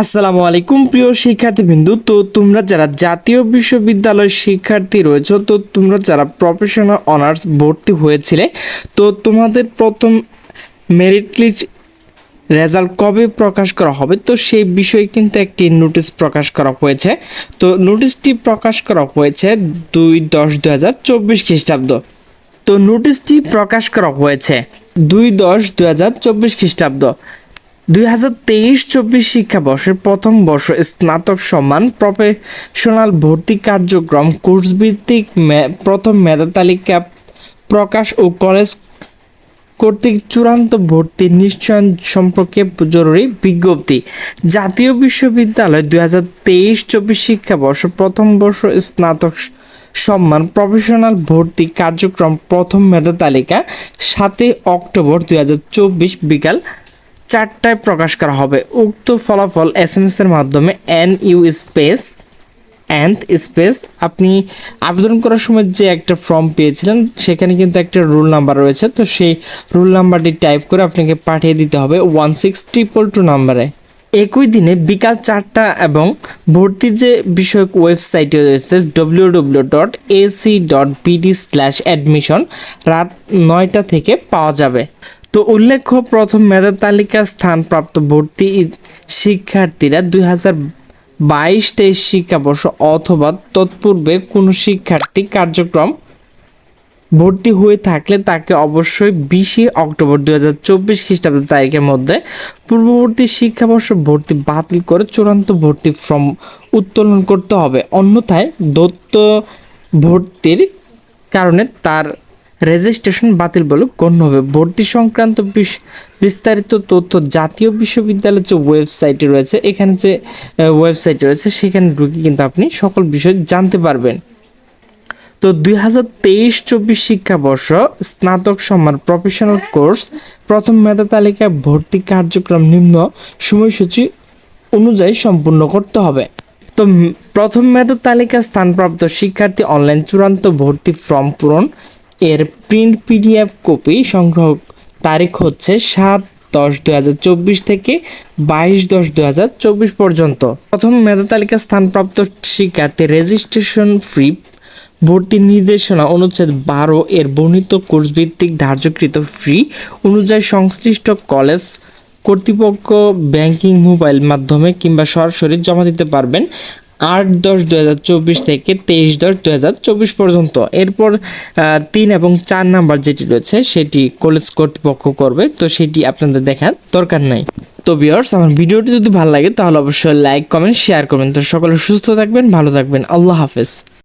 আসসালামু আলাইকুম, প্রিয় শিক্ষার্থীবৃন্দু। তো তোমরা যারা জাতীয় বিশ্ববিদ্যালয়ের শিক্ষার্থী রয়েছে, তো তোমরা যারা প্রফেশনাল অনার্স ভর্তি হয়েছিলে, তো তোমাদের প্রথম মেরিট লিস্ট রেজাল্ট কবে প্রকাশ করা হবে? তো সেই বিষয়ে কিন্তু একটি নোটিশ প্রকাশ করা হয়েছে। তো নোটিশটি প্রকাশ করা হয়েছে দুই দশ দু হাজার চব্বিশ খ্রিস্টাব্দ। তো নোটিশটি প্রকাশ করা হয়েছে দুই দশ দু হাজার চব্বিশ খ্রিস্টাব্দ। দুই হাজার তেইশ চব্বিশ শিক্ষাবর্ষের প্রথম বর্ষ স্নাতক সম্মান প্রফেশনাল ভর্তি কার্যক্রম কোর্স ভিত্তিক প্রথম মেধা তালিকা প্রকাশ ও কলেজ কর্তৃক চূড়ান্ত ভর্তি নিশ্চয়ন সম্পর্কে জরুরি বিজ্ঞপ্তি। জাতীয় বিশ্ববিদ্যালয় দুই হাজার তেইশ চব্বিশ শিক্ষাবর্ষ প্রথম বর্ষ স্নাতক সম্মান প্রফেশনাল ভর্তি কার্যক্রম প্রথম মেধা তালিকা সাতই অক্টোবর দুই হাজার চব্বিশ বিকাল চারটায় প্রকাশ করা হবে। উক্ত ফলাফল এস এম এস এর মাধ্যমে N U space and space আপনি আবেদন করার সময় যে একটা ফর্ম পেয়েছিলেন, সেখানে কিন্তু একটা রুল নাম্বার রয়েছে। তো সেই রুল নাম্বারটি টাইপ করে আপনাকে পাঠিয়ে দিতে হবে ওয়ান সিক্স ট্রিপল টু নাম্বারে একই দিনে বিকাল চারটা এবং ভর্তি যে বিষয়ক ওয়েবসাইটে রয়েছে W W dot AC dot BD slash admission রাত নয়টা থেকে পাওয়া যাবে। তো উল্লেখ্য, প্রথম মেধা তালিকা স্থানপ্রাপ্ত ভর্তি শিক্ষার্থীরা দুই হাজার বাইশ তেইশ শিক্ষাবর্ষ অথবা তৎপূর্বে কোনো শিক্ষার্থী কার্যক্রম ভর্তি হয়ে থাকলে তাকে অবশ্যই বিশে অক্টোবর দু হাজার চব্বিশ খ্রিস্টাব্দ তারিখের মধ্যে পূর্ববর্তী শিক্ষাবর্ষ ভর্তি বাতিল করে চূড়ান্ত ভর্তি ফর্ম উত্তোলন করতে হবে। অন্যথায় দত্ত ভর্তির কারণে তার রেজিস্ট্রেশন বাতিল বলে গণ্য হবে। ভর্তি সংক্রান্ত বিস- বিস্তারিত তথ্য জাতীয় বিশ্ববিদ্যালয়ের যে ওয়েবসাইটে রয়েছে, এখানে যে ওয়েবসাইট রয়েছে, সেখানে ঢুকে কিন্তু আপনি সকল বিষয় জানতে পারবেন। তো দুই হাজার তেইশ চব্বিশ শিক্ষাবর্ষ স্নাতক সম্মান প্রফেশনাল কোর্স প্রথম মেধা তালিকায় ভর্তি কার্যক্রম নিম্ন সময়সূচি অনুযায়ী সম্পূর্ণ করতে হবে। তো প্রথম মেধা তালিকা স্থানপ্রাপ্ত শিক্ষার্থী অনলাইন চূড়ান্ত ভর্তি ফর্ম পূরণ এর প্রিন্ট পিডিএফ কপি সংগ্রহ তারিখ হচ্ছে সাত দশ দুই হাজার চব্বিশ থেকে বাইশ দশ দুই হাজার চব্বিশ পর্যন্ত। প্রথম মেধা তালিকা স্থানপ্রাপ্ত শিক্ষার্থী রেজিস্ট্রেশন ফ্রি ভর্তি নির্দেশনা অনুচ্ছেদ বারো এর বর্ণিত কোর্স ভিত্তিক ধার্যকৃত ফি অনুযায়ী সংশ্লিষ্ট কলেজ, কর্তৃপক্ষ ব্যাংকিং মোবাইল মাধ্যমে কিংবা সরাসরি জমা দিতে পারবেন। আট দশ দু হাজার চব্বিশ থেকে তেইশ দশ দু হাজার চব্বিশ পর্যন্ত। এরপর তিন এবং চার নাম্বার যেটি রয়েছে, সেটি কলেজ কর্তৃপক্ষ করবে। তো সেটি আপনাদের দেখার দরকার নাই। তো বিয়ার্স আমার ভিডিওটি যদি ভালো লাগে, তাহলে অবশ্যই লাইক কমেন্ট শেয়ার করবেন। তো সকলে সুস্থ থাকবেন, ভালো থাকবেন। আল্লাহ হাফেজ।